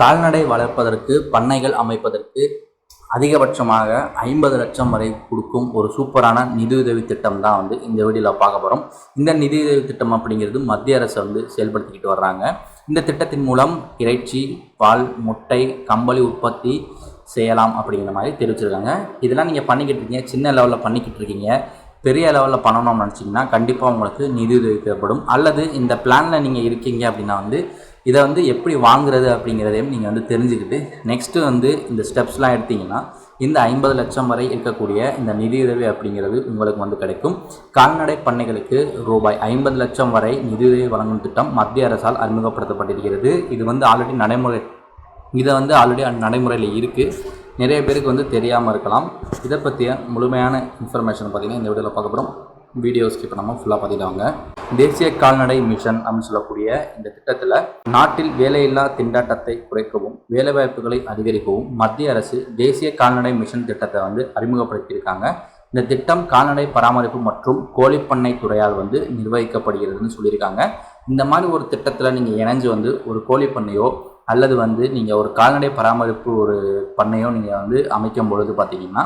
கால்நடை வளர்ப்பதற்கு பண்ணைகள் அமைப்பதற்கு அதிகபட்சமாக ஐம்பது லட்சம் வரை கொடுக்கும் ஒரு சூப்பரான நிதியுதவி திட்டம் தான் வந்து இந்த வீடியோவில் பார்க்க போகிறோம் இந்த நிதியுதவி திட்டம் அப்படிங்கிறது மத்திய அரசு வந்து செயல்படுத்திக்கிட்டு வர்றாங்க. இந்த திட்டத்தின் மூலம் இறைச்சி பால் முட்டை கம்பளி உற்பத்தி செய்யலாம் அப்படிங்கிற மாதிரி தெரிவிச்சிருக்காங்க. இதெல்லாம் நீங்கள் பண்ணிக்கிட்டு இருக்கீங்க சின்ன லெவலில் பண்ணிக்கிட்டு இருக்கீங்க. பெரிய லெவலில் பண்ணணும்னு நினச்சிங்கன்னா கண்டிப்பாக உங்களுக்கு நிதியுதவி தேவைப்படும். அல்லது இந்த பிளானில் நீங்கள் இருக்கீங்க அப்படின்னா வந்து இதை வந்து எப்படி வாங்குறது அப்படிங்கிறதையும் நீங்கள் வந்து தெரிஞ்சுக்கிட்டு நெக்ஸ்ட்டு வந்து இந்த ஸ்டெப்ஸ்லாம் எடுத்தீங்கன்னா இந்த ஐம்பது லட்சம் வரை இருக்கக்கூடிய இந்த நிதியுதவி அப்படிங்கிறது உங்களுக்கு வந்து கிடைக்கும். கால்நடை பண்ணைகளுக்கு ரூபாய் ஐம்பது லட்சம் வரை நிதியுதவி வழங்கும் திட்டம் மத்திய அரசால் அறிமுகப்படுத்தப்பட்டிருக்கிறது. இது வந்து ஆல்ரெடி நடைமுறை இதை வந்து ஆல்ரெடி நடைமுறையில் இருக்குது நிறைய பேருக்கு வந்து தெரியாமல் இருக்கலாம். இதை பற்றிய முழுமையான இன்ஃபர்மேஷன் பார்த்திங்கன்னா இந்த வீடியோவில் பார்க்க போகிறோம் வீடியோ ஸ்கிப் பண்ணாமல் ஃபுல்லாக பார்த்துட்டு வாங்க. தேசிய கால்நடை மிஷன் அப்படின்னு சொல்லக்கூடிய இந்த திட்டத்தில் நாட்டில் வேலையில்லா திண்டாட்டத்தை குறைக்கவும் வேலைவாய்ப்புகளை அதிகரிக்கவும் மத்திய அரசு தேசிய கால்நடை மிஷன் திட்டத்தை வந்து அறிமுகப்படுத்தியிருக்காங்க. இந்த திட்டம் கால்நடை பராமரிப்பு மற்றும் கோழிப்பண்ணை துறையால் வந்து நிர்வகிக்கப்படுகிறதுன்னு சொல்லியிருக்காங்க. இந்த மாதிரி ஒரு திட்டத்தில் நீங்கள் இணைஞ்சு வந்து ஒரு கோழிப்பண்ணையோ அல்லது வந்து நீங்கள் ஒரு கால்நடை பராமரிப்பு ஒரு பண்ணையோ நீங்கள் வந்து அமைக்கும் பொழுது பார்த்தீங்கன்னா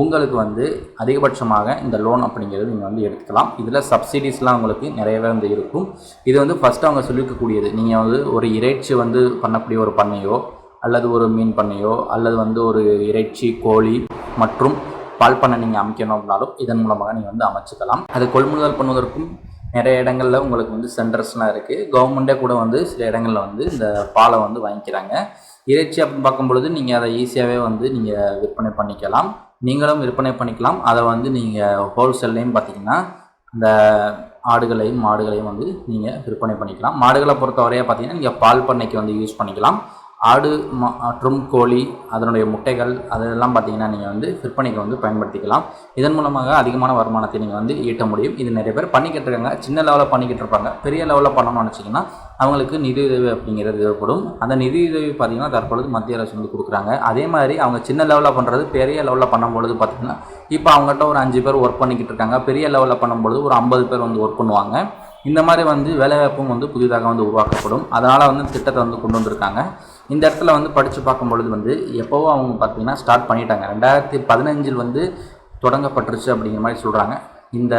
உங்களுக்கு வந்து அதிகபட்சமாக இந்த லோன் அப்படிங்கிறது நீங்கள் வந்து எடுத்துக்கலாம். இதில் சப்சிடிஸ்லாம் உங்களுக்கு நிறையவே வந்து இருக்கும். இது வந்து ஃபஸ்ட்டு அவங்க சொல்லியிருக்கக்கூடியது நீங்கள் வந்து ஒரு இறைச்சி வந்து பண்ணக்கூடிய ஒரு பண்ணையோ அல்லது ஒரு மீன் பண்ணையோ அல்லது வந்து ஒரு இறைச்சி கோழி மற்றும் பால் பண்ணை நீங்கள் அமைக்கணும் அப்படின்னாலும் இதன் மூலமாக நீங்கள் வந்து அமைச்சுக்கலாம். அது கொள்முதல் பண்ணுவதற்கும் நிறைய இடங்களில் உங்களுக்கு வந்து சென்டர்ஸ்லாம் இருக்குது கவர்மெண்ட்டே கூட வந்து சில இடங்களில் வந்து இந்த பாலை வந்து வாங்கிக்கிறாங்க. இறைச்சி அப்படின்னு பார்க்கும்பொழுது நீங்கள் அதை ஈஸியாகவே வந்து நீங்கள் விற்பனை பண்ணிக்கலாம். நீங்களும் விற்பனை பண்ணிக்கலாம். அதை வந்து நீங்கள் ஹோல்சேல்லையும் பார்த்தீங்கன்னா இந்த ஆடுகளையும் மாடுகளையும் வந்து நீங்கள் விற்பனை பண்ணிக்கலாம். மாடுகளை பொறுத்தவரையாக பார்த்தீங்கன்னா நீங்கள் பால் பண்ணைக்கு வந்து யூஸ் பண்ணிக்கலாம். ஆடு மற்றும் கோழி அதனுடைய முட்டைகள் அதெல்லாம் பார்த்தீங்கன்னா நீங்கள் வந்து விற்பனைக்கு வந்து பயன்படுத்திக்கலாம். இதன் மூலமாக அதிகமான வருமானத்தை நீங்கள் வந்து ஈட்ட முடியும். இது நிறைய பேர் பண்ணிக்கிட்டு இருக்காங்க. சின்ன லெவலில் பண்ணிக்கிட்டு இருப்பாங்க. பெரிய லெவலில் பண்ணணும்னு நினச்சிங்கன்னா அவங்களுக்கு நிதியுதவி அப்படிங்கிறது தேவைப்படும். அந்த நிதியுதவி பார்த்தீங்கன்னா தற்பொழுது மத்திய அரசு வந்து கொடுக்குறாங்க. அதே மாதிரி அவங்க சின்ன லெவலில் பண்ணுறது பெரிய லெவலில் பண்ணும்பொழுது பார்த்தீங்கன்னா இப்போ அவங்ககிட்ட ஒரு அஞ்சு பேர் ஒர்க் பண்ணிக்கிட்டு இருக்காங்க. பெரிய லெவலில் பண்ணும்பொழுது ஒரு ஐம்பது பேர் வந்து ஒர்க் பண்ணுவாங்க. இந்த மாதிரி வந்து வேலைவாய்ப்பும் வந்து புதிதாக வந்து உருவாக்கப்படும். அதனால் வந்து திட்டத்தை வந்து கொண்டு வந்திருக்காங்க. இந்த இடத்துல வந்து படித்து பார்க்கும் பொழுது வந்து எப்போவோ அவங்க பார்த்தீங்கன்னா ஸ்டார்ட் பண்ணிட்டாங்க. ரெண்டாயிரத்தி பதினஞ்சில் வந்து தொடங்கப்பட்டுருச்சு அப்படிங்கிற மாதிரி சொல்கிறாங்க இந்த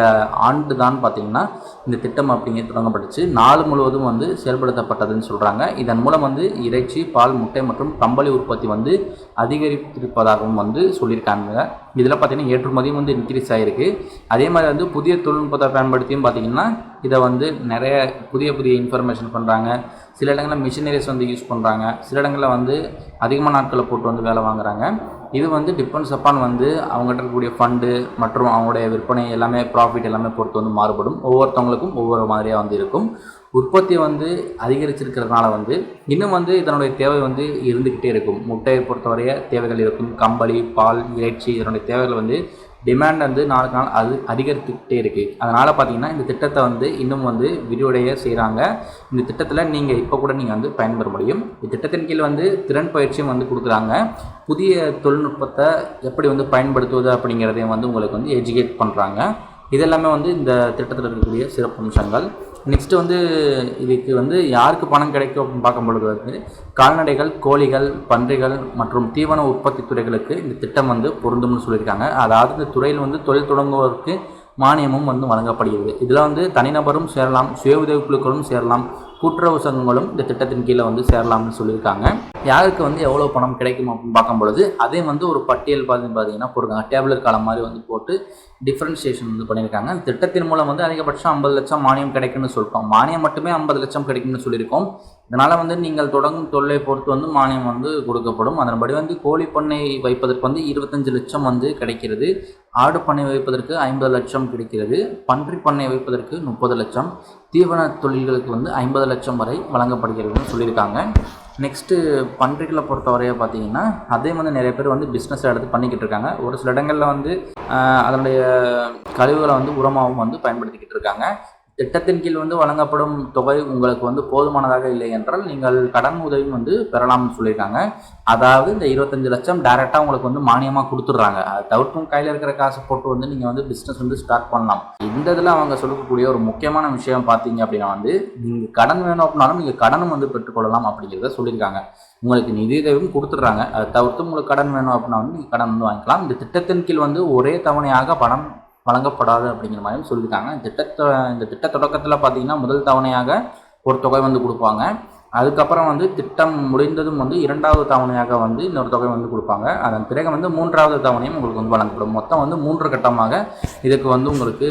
ஆண்டு தான் பார்த்திங்கன்னா இந்த திட்டம் அப்படிங்கிறது தொடங்கப்பட்டுச்சு. நாள் முழுவதும் வந்து செயல்படுத்தப்பட்டதுன்னு சொல்கிறாங்க இதன் மூலம் வந்து இறைச்சி பால் முட்டை மற்றும் கம்பளி உற்பத்தி வந்து அதிகரித்திருப்பதாகவும் வந்து சொல்லியிருக்காங்க. இதில் பார்த்திங்கன்னா ஏற்றுமதியும் வந்து இன்க்ரீஸ் ஆகிருக்கு அதே மாதிரி வந்து புதிய தொழில்நுட்பத்தை பயன்படுத்தியும் பார்த்திங்கன்னா இதை வந்து நிறைய புதிய புதிய இன்ஃபர்மேஷன் பண்ணுறாங்க சில இடங்களில் மிஷினரிஸ் வந்து யூஸ் பண்ணுறாங்க சில இடங்களில் வந்து அதிகமான நாட்களை போட்டு வந்து வேலை வாங்குறாங்க. இது வந்து டிபெண்ட்ஸ் அப்பான் வந்து அவங்ககிட்ட இருக்கக்கூடிய ஃபண்டு மற்றும் அவங்களுடைய விற்பனை எல்லாமே ப்ராஃபிட் எல்லாமே பொறுத்து வந்து மாறுபடும். ஒவ்வொருத்தவங்களுக்கும் ஒவ்வொரு மாதிரியாக வந்து இருக்கும். உற்பத்தி வந்து அதிகரிச்சிருக்கிறதுனால வந்து இன்னும் வந்து இதனுடைய தேவை வந்து இருந்துக்கிட்டே இருக்கும். முட்டையை பொறுத்தவரைய தேவைகள் இருக்கும். கம்பளி பால் இறைச்சி இதனுடைய தேவைகள் வந்து டிமாண்ட் வந்து நாளுக்கு நாள் அது அதிகரித்துக்கிட்டே இருக்குது அதனால் பார்த்தீங்கன்னா இந்த திட்டத்தை வந்து இன்னும் வந்து விரிவடைய செய்கிறாங்க இந்த திட்டத்தில் நீங்கள் இப்போ கூட நீங்கள் வந்து பயன்பெற முடியும். இந்த திட்டத்தின் கீழ் வந்து திறன் பயிற்சியும் வந்து கொடுக்குறாங்க. புதிய தொழில்நுட்பத்தை எப்படி வந்து பயன்படுத்துவது அப்படிங்கிறதையும் வந்து உங்களுக்கு வந்து எஜுகேட் பண்ணுறாங்க இதெல்லாமே வந்து இந்த திட்டத்தில் இருக்கக்கூடிய சிறப்பு அம்சங்கள் நெக்ஸ்ட்டு வந்து இதுக்கு வந்து யாருக்கு பணம் கிடைக்கும் அப்படின்னு பார்க்கும்பொழுது வந்து கால்நடைகள் கோழிகள் பன்றிகள் மற்றும் தீவன உற்பத்தி துறைகளுக்கு இந்த திட்டம் வந்து பொருந்தும்னு சொல்லியிருக்காங்க. அதாவது இந்த துறையில் வந்து தொழில் தொடங்குவதற்கு மானியமும் வந்து வழங்கப்படுகிறது. இதில் வந்து தனிநபரும் சேரலாம் சுய உதவி குழுக்களும் சேரலாம் கூட்டுறவு சங்கங்களும் இந்த திட்டத்தின் கீழே வந்து சேரலாம்னு சொல்லியிருக்காங்க. யாருக்கு வந்து எவ்வளோ பணம் கிடைக்கும் அப்படின்னு பார்க்கும்பொழுது அதே வந்து ஒரு பட்டியல் பார்த்து பார்த்தீங்கன்னா போட்டிருக்காங்க டேப்லெட் காலம் மாதிரி வந்து போட்டு டிஃப்ரென்ஷியேஷன் வந்து பண்ணியிருக்காங்க. திட்டத்தின் மூலம் வந்து அதிகபட்சம் ஐம்பது லட்சம் மானியம் கிடைக்கும்னு சொல்லிட்டோம் மானியம் மட்டுமே ஐம்பது லட்சம் கிடைக்கும்னு சொல்லியிருக்கோம். இதனால் வந்து நீங்கள் தொடங்கும் தொழிலை பொறுத்து வந்து மானியம் வந்து கொடுக்கப்படும். அதன்படி வந்து கோழி பண்ணை வைப்பதற்கு வந்து இருபத்தஞ்சு லட்சம் வந்து கிடைக்கிறது. ஆடு பண்ணை வைப்பதற்கு ஐம்பது லட்சம் கிடைக்கிறது. பன்றி பண்ணை வைப்பதற்கு முப்பது லட்சம். தீவன தொழில்களுக்கு வந்து ஐம்பது லட்சம் வரை வழங்கப்படுகிறதுன்னு சொல்லியிருக்காங்க. நெக்ஸ்ட்டு பன்றிகளை பொறுத்தவரையை பார்த்தீங்கன்னா அதே வந்து நிறைய பேர் வந்து பிஸ்னஸ் எடுத்து பண்ணிக்கிட்டு இருக்காங்க. ஒரு சில இடங்களில் வந்து அதனுடைய கழிவுகளை வந்து உரமாகவும் வந்து பயன்படுத்திக்கிட்டு இருக்காங்க. திட்டத்தின் கீழ் வந்து வழங்கப்படும் தொகை உங்களுக்கு வந்து போதுமானதாக இல்லை என்றால் நீங்கள் கடன் உதவியும் வந்து பெறலாம்னு சொல்லியிருக்காங்க. அதாவது இந்த இருபத்தஞ்சு லட்சம் டேரெக்டாக உங்களுக்கு வந்து மானியமாக கொடுத்துட்றாங்க. அதை தவிர்த்தும் கையில் இருக்கிற காசை போட்டு வந்து நீங்கள் வந்து பிஸ்னஸ் வந்து ஸ்டார்ட் பண்ணலாம். இந்த இதில் அவங்க சொல்லக்கூடிய ஒரு முக்கியமான விஷயம் பார்த்தீங்க அப்படின்னா வந்து நீங்கள் கடன் வேணும் அப்படின்னாலும் நீங்கள் கடனும் வந்து பெற்றுக்கொள்ளலாம் அப்படிங்கிறத சொல்லியிருக்காங்க. உங்களுக்கு நிதியுதவியும் கொடுத்துட்றாங்க. அதை தவிர்த்து உங்களுக்கு கடன் வேணும் அப்படின்னா வந்து நீங்கள் கடன் வந்து வாங்கிக்கலாம். இந்த திட்டத்தின் கீழ் வந்து ஒரே தவணையாக பணம் வழங்கப்படாது அப்படிங்கிற மாதிரியும் சொல்லியிருக்காங்க. திட்டத்தை இந்த திட்ட தொடக்கத்தில் பார்த்தீங்கன்னா முதல் தவணையாக ஒரு தொகை வந்து கொடுப்பாங்க. அதுக்கப்புறம் வந்து திட்டம் முடிந்ததும் வந்து இரண்டாவது தவணையாக வந்து இன்னொரு தொகை வந்து கொடுப்பாங்க. அதன் பிறகு வந்து மூன்றாவது தவணையும் உங்களுக்கு வந்து வழங்கப்படும். மொத்தம் வந்து மூன்று கட்டமாக இதுக்கு வந்து உங்களுக்கு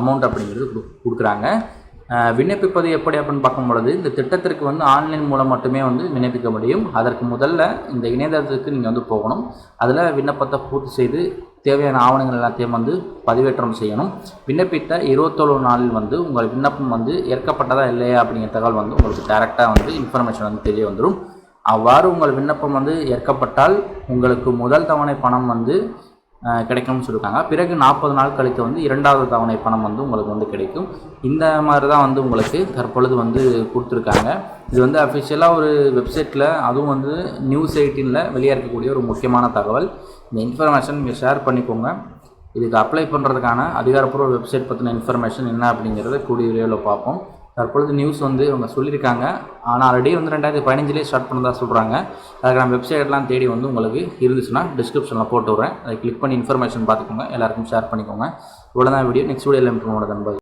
அமௌண்ட் அப்படிங்கிறது கொடுக்குறாங்க. விண்ணப்பிப்பது எப்படி அப்படின்னு பார்க்கும் பொழுது இந்த திட்டத்திற்கு வந்து ஆன்லைன் மூலம் மட்டுமே வந்து விண்ணப்பிக்க முடியும். அதற்கு முதல்ல இந்த இணையதளத்துக்கு நீங்கள் வந்து போகணும். அதில் விண்ணப்பத்தை பூர்த்தி செய்து தேவையான ஆவணங்கள் எல்லாத்தையும் வந்து பதிவேற்றம் செய்யணும். விண்ணப்பித்த இருபத்தொரு நாளில் வந்து உங்கள் விண்ணப்பம் வந்து ஏற்கப்பட்டதா இல்லையா அப்படிங்கிற தகவல் வந்து உங்களுக்கு டேரெக்டாக வந்து இன்ஃபர்மேஷன் வந்து தெரிய வந்துடும் அவ்வாறு உங்கள் விண்ணப்பம் வந்து ஏற்கப்பட்டால் உங்களுக்கு முதல் தவணை பணம் வந்து கிடைக்கும்னு சொல்லியிருக்காங்க. பிறகு நாற்பது நாள் கழித்து வந்து இரண்டாவது தவணை பணம் வந்து உங்களுக்கு வந்து கிடைக்கும். இந்த மாதிரி தான் வந்து உங்களுக்கு தற்பொழுது வந்து கொடுத்துருக்காங்க. இது வந்து அஃபிஷியலாக ஒரு வெப்சைட்டில் அதுவும் வந்து நியூஸ் எயிட்டீனில் வெளியே இருக்கக்கூடிய ஒரு முக்கியமான தகவல். இந்த இன்ஃபர்மேஷன் நீங்கள் ஷேர் பண்ணிக்கோங்க. இதுக்கு அப்ளை பண்ணுறதுக்கான அதிகாரப்பூர்வ வெப்சைட் பற்றின இன்ஃபர்மேஷன் என்ன அப்படிங்கிறத கூடிய விரைவில் பார்ப்போம். தற்பொழுது நியூஸ் வந்து இவங்க சொல்லியிருக்காங்க. ஆனால் ஆல்ரெடி வந்து ரெண்டாயிரத்தி பதினஞ்சிலே ஸ்டார்ட் பண்ணதாக சொல்கிறாங்க அதுக்கான வெப்சைட்லாம் தேடி வந்து உங்களுக்கு இருந்துச்சுன்னா டிஸ்கிரிப்ஷனில் போட்டு விட்றேன். அதை கிளிக் பண்ணி இன்ஃபர்மேஷன் பார்த்துக்கோங்க. எல்லாருக்கும் ஷேர் பண்ணிக்கோங்க. இவ்வளோ தான் வீடியோ நெக்ஸ்ட் வீடியோவில் இம்ப்ரூவ் நண்பர்கள்.